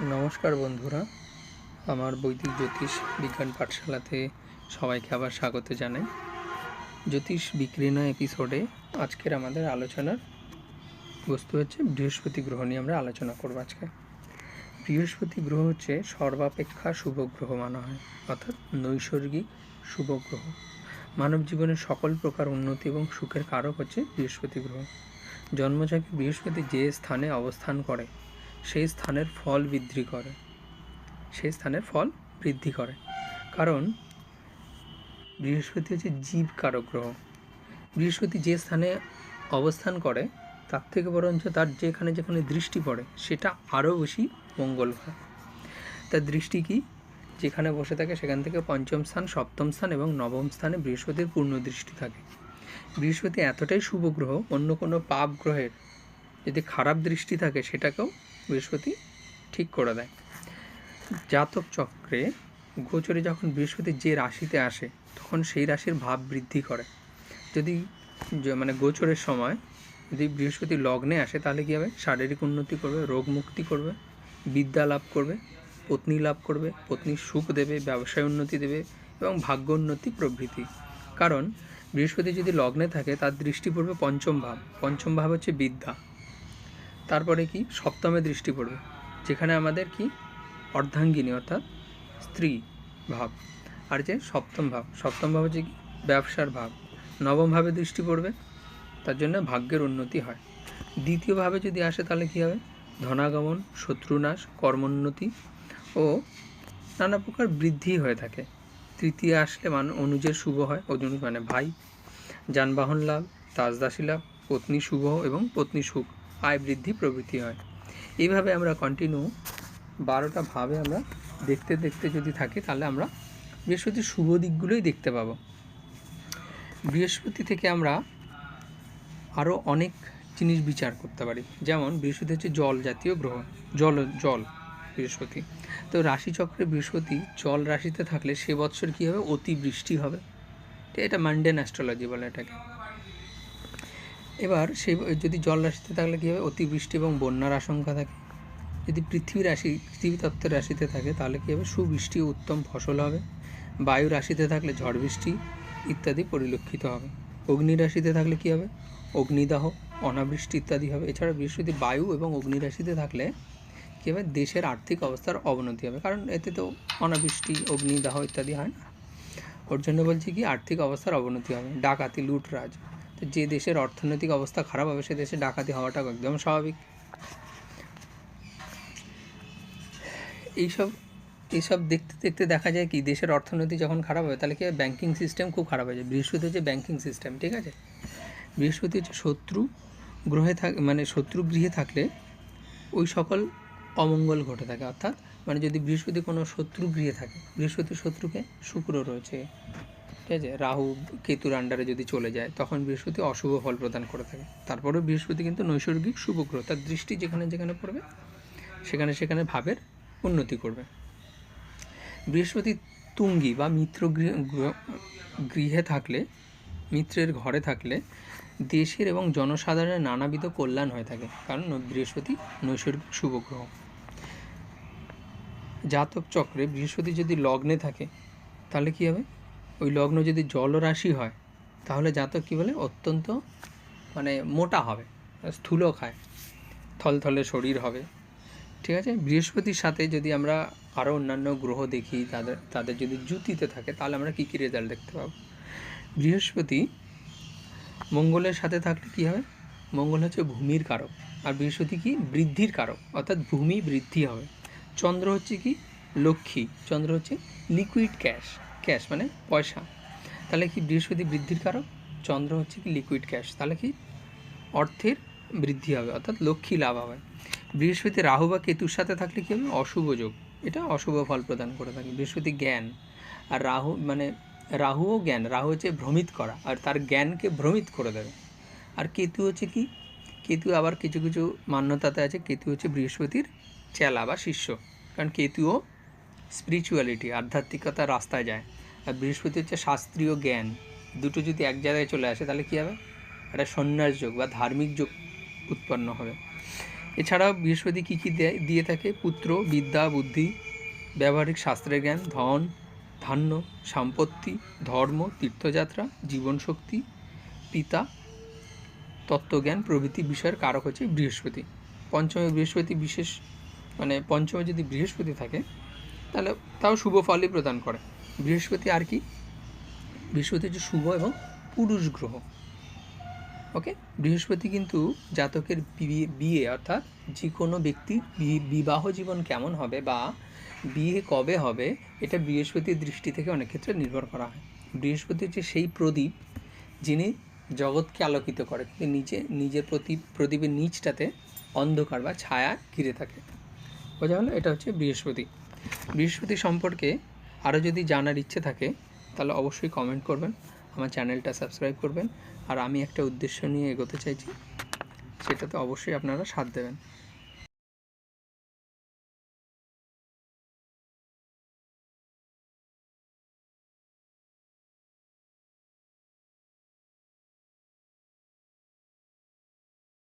নমস্কার বন্ধুরা। আমার বৈদিক জ্যোতিষ বিজ্ঞান পাঠশালাতে সবাইকে আবার স্বাগত জানাই। জ্যোতিষ বিক্রিনা এপিসোডে আজকের আমাদের আলোচনার বস্তু হচ্ছে বৃহস্পতি গ্রহ নিয়ে আমরা আলোচনা করব আজকে। বৃহস্পতি গ্রহ হচ্ছে সর্বাপেক্ষা শুভ গ্রহ মানা হয়, অর্থাৎ নৈসর্গিক শুভ গ্রহ। মানব জীবনের সকল প্রকার উন্নতি এবং সুখের কারক হচ্ছে বৃহস্পতি গ্রহ। জন্মজাকে বৃহস্পতি যে স্থানে অবস্থান করে সেই স্থানের ফল বৃদ্ধি করে। সেই স্থানের ফল বৃদ্ধি করে। কারণ বৃহস্পতি হচ্ছে জীব কারক গ্রহ। বৃহস্পতি যে স্থানে অবস্থান করে, তার থেকে বরঞ্চ তার যেখানে যেখানে দৃষ্টি পড়ে, সেটা আরও বেশি মঙ্গল হয়। তার দৃষ্টি কি? যেখানে বসে থাকে, সেখান থেকে পঞ্চম স্থান, সপ্তম স্থান এবং নবম স্থানে বৃহস্পতির পূর্ণ দৃষ্টি থাকে। বৃহস্পতি এতটাই শুভ গ্রহ, অন্য কোনো পাপ গ্রহের যদি খারাপ দৃষ্টি থাকে সেটাকেও বৃহস্পতি ঠিক করে দেয়। জাতক চক্রে গোচরে যখন বৃহস্পতি যে রাশিতে আসে, তখন সেই রাশির ভাব বৃদ্ধি করে। যদি মানে গোচরের সময় যদি বৃহস্পতি লগ্নে আসে, তাহলে কী হবে? শারীরিক উন্নতি করবে, রোগ মুক্তি করবে, বিদ্যা লাভ করবে, পত্নী লাভ করবে, পত্নীর সুখ দেবে, ব্যবসায় উন্নতি দেবে এবং ভাগ্য উন্নতি প্রভৃতি। কারণ বৃহস্পতি যদি লগ্নে থাকে, তার দৃষ্টি পড়বে পঞ্চম ভাব। পঞ্চম ভাব হচ্ছে বিদ্যা। তারপরে কি? সপ্তমে দৃষ্টি পড়বে। যেখানে আমাদের কি? অর্ধাঙ্গিনী অর্থাৎ স্ত্রী ভাব। আর যে সপ্তম ভাব। সপ্তম ভাব হচ্ছে কি? ব্যবসার ভাব। নবম ভাবে দৃষ্টি পড়বে, তার জন্য ভাগ্যের উন্নতি হয়। দ্বিতীয় ভাবে যদি আসে তাহলে কী হবে? ধনাগমন, শত্রুনাশ, কর্মোন্নতি ও নানা প্রকার বৃদ্ধি হয়ে থাকে। তৃতীয় আসলে মান অনুজের শুভ হয়। অনুজ মানে ভাই। যানবাহন লাভ, তাজদাসী লাভ, পত্নী শুভ এবং পত্নী সুখ। আয় বৃদ্ধি প্রভৃতি হয়। এইভাবে আমরা কন্টিনিউ বারোটা ভাবে আমরা দেখতে দেখতে যদি থাকি, তাহলে আমরা বৃহস্পতির শুভ দিকগুলোই দেখতে পাবো। বৃহস্পতি থেকে আমরা আরও অনেক জিনিস বিচার করতে পারি। যেমন বৃহস্পতি হচ্ছে জল জাতীয় গ্রহ, জল জল বৃহস্পতি। তো রাশিচক্রে বৃহস্পতি জল রাশিতে থাকলে সে বৎসর কী হবে? অতিবৃষ্টি হবে। এটা মান্ডেন অ্যাস্ট্রোলজি বলে এটাকে। এবার সেই, যদি জল রাশিতে থাকলে কী হবে? অতিবৃষ্টি এবং বন্যার আশঙ্কা থাকে। যদি পৃথিবী রাশি, পৃথিবী তত্ত্বের রাশিতে থাকে, তাহলে কী হবে? সুবৃষ্টি উত্তম ফসল হবে। বায়ু রাশিতে থাকলে ঝড় বৃষ্টি ইত্যাদি পরিলক্ষিত হবে। অগ্নি রাশিতে থাকলে কী হবে? অগ্নিদাহ, অনাবৃষ্টি ইত্যাদি হবে। এছাড়া বৃহস্পতি বায়ু এবং অগ্নি রাশিতে থাকলে কী হবে? দেশের আর্থিক অবস্থার অবনতি হবে। কারণ এতে তো অনাবৃষ্টি, অগ্নিদাহ ইত্যাদি হয় না। ওর জন্য বলছি কি, আর্থিক অবস্থার অবনতি হবে। ডাকাতি, লুটরাজ তো যে দেশের অর্থনৈতিক অবস্থা খারাপ হবে, সে দেশে ডাকাতি হওয়াটা একদম স্বাভাবিক। এইসব এইসব দেখতে দেখতে দেখা যায় কি, দেশের অর্থনীতি যখন খারাপ হবে, তাহলে কি ব্যাঙ্কিং সিস্টেম খুব খারাপ হয়ে যায়। বৃহস্পতি হচ্ছে ব্যাঙ্কিং সিস্টেম ঠিক আছে? বৃহস্পতি হচ্ছে শত্রু গ্রহে থাক মানে শত্রু গৃহে থাকলে ওই সকল অমঙ্গল ঘটে থাকে। অর্থাৎ মানে যদি বৃহস্পতি কোনো শত্রু গৃহে থাকে, বৃহস্পতি শত্রুকে শুক্র রয়েছে। ঠিক আছে রাহু কেতুর আন্ডারে যদি চলে যায়, তখন বৃহস্পতি অশুভ ফল প্রদান করে থাকে। তারপরেও বৃহস্পতি কিন্তু নৈসর্গিক শুভ গ্রহ। তার দৃষ্টি যেখানে যেখানে পড়বে, সেখানে সেখানে ভাবের উন্নতি করবে। বৃহস্পতি তুঙ্গি বা মিত্র গৃহ থাকলে, মিত্রের ঘরে থাকলে দেশের এবং জনসাধারণের নানাবিধ কল্যাণ হয়ে থাকে। কারণ বৃহস্পতি নৈসর্গিক শুভ গ্রহ। জাতক চক্রে বৃহস্পতি যদি লগ্নে থাকে, তাহলে কী হবে? ওই লগ্ন যদি জল জলরাশি হয়, তাহলে জাতক কী বলে, অত্যন্ত মানে মোটা হবে, স্থূল খায়, থলথলে শরীর হবে। ঠিক আছে? বৃহস্পতির সাথে যদি আমরা আরও অন্যান্য গ্রহ দেখি, তাদের তাদের যদি জুতিতে থাকে, তাহলে আমরা কী কী রেজাল্ট দেখতে পাবো? বৃহস্পতি মঙ্গলের সাথে থাকলে কী হবে? মঙ্গল হচ্ছে ভূমির কারক, আর বৃহস্পতি কি? বৃদ্ধির কারক, অর্থাৎ ভূমি বৃদ্ধি হবে। চন্দ্র হচ্ছে কি? লক্ষ্মী, চন্দ্র হচ্ছে লিকুইড ক্যাশ ক্যাশ মানে পয়সা। তাহলে কি বৃহস্পতি বৃদ্ধির কারক? চন্দ্র হচ্ছে কি লিকুইড ক্যাশ তাহলে কি অর্থের বৃদ্ধি হবে, অর্থাৎ লক্ষ্মী লাভ হবে। বৃহস্পতি রাহু বা কেতুর সাথে থাকলে কী হবে? অশুভ যোগ। এটা অশুভ ফল প্রদান করে থাকে। বৃহস্পতি জ্ঞান আর রাহু মানে রাহুও জ্ঞান। রাহু হচ্ছে ভ্রমিত করা আর তার জ্ঞানকে ভ্রমিত করে দেবে। আর কেতু হচ্ছে কি? কেতু আবার কিছু কিছু মান্যতাতে আছে। কেতু হচ্ছে বৃহস্পতির চেলা বা শিষ্য। কারণ কেতুও স্পিরিচুয়ালিটি আধ্যাত্মিকতার রাস্তায় যায়। আর বৃহস্পতি হচ্ছে শাস্ত্রীয় জ্ঞান, দুটো যদি এক জায়গায় চলে আসে, তাহলে কী হবে? একটা সন্ন্যাস যোগ বা ধার্মিক যোগ উৎপন্ন হবে। এছাড়াও বৃহস্পতি কী কী দেয় থাকে পুত্র, বিদ্যা, বুদ্ধি, ব্যবহারিক শাস্ত্রের জ্ঞান, ধন, ধান্য, সম্পত্তি, ধর্ম, তীর্থযাত্রা, জীবনশক্তি, পিতা, তত্ত্বজ্ঞান, প্রভৃতি বিষয়ের কারক হচ্ছে বৃহস্পতি। পঞ্চমে বৃহস্পতি বিশেষ মানে পঞ্চমে যদি বৃহস্পতি থাকে, তাহলে তাও শুভ ফলই প্রদান করে। বৃহস্পতি আর কি? বৃহস্পতি হচ্ছে শুভ এবং পুরুষ গ্রহ। ওকে বৃহস্পতি কিন্তু জাতকের বিয়ে- অর্থাৎ যে কোনো ব্যক্তির বিবাহ জীবন কেমন হবে বা বিয়ে কবে হবে, এটা বৃহস্পতির দৃষ্টি থেকে অনেক ক্ষেত্রে নির্ভর করা হয়। বৃহস্পতি হচ্ছে সেই প্রদীপ যিনি জগৎকে আলোকিত করে কিন্তু নিচে নিজের প্রতি, প্রদীপের নিচটাতে অন্ধকার বা ছায়া ঘিরে থাকে। বোঝা হলো এটা হচ্ছে বৃহস্পতি। বৃহস্পতি সম্পর্কে আরও যদি জানার ইচ্ছে থাকে, তাহলে অবশ্যই কমেন্ট করবেন, আমার চ্যানেলটা সাবস্ক্রাইব করবেন, আর আমি একটা উদ্দেশ্য নিয়ে এগোতে চাইছি, সেটাতে অবশ্যই আপনারা সাথ দেবেন।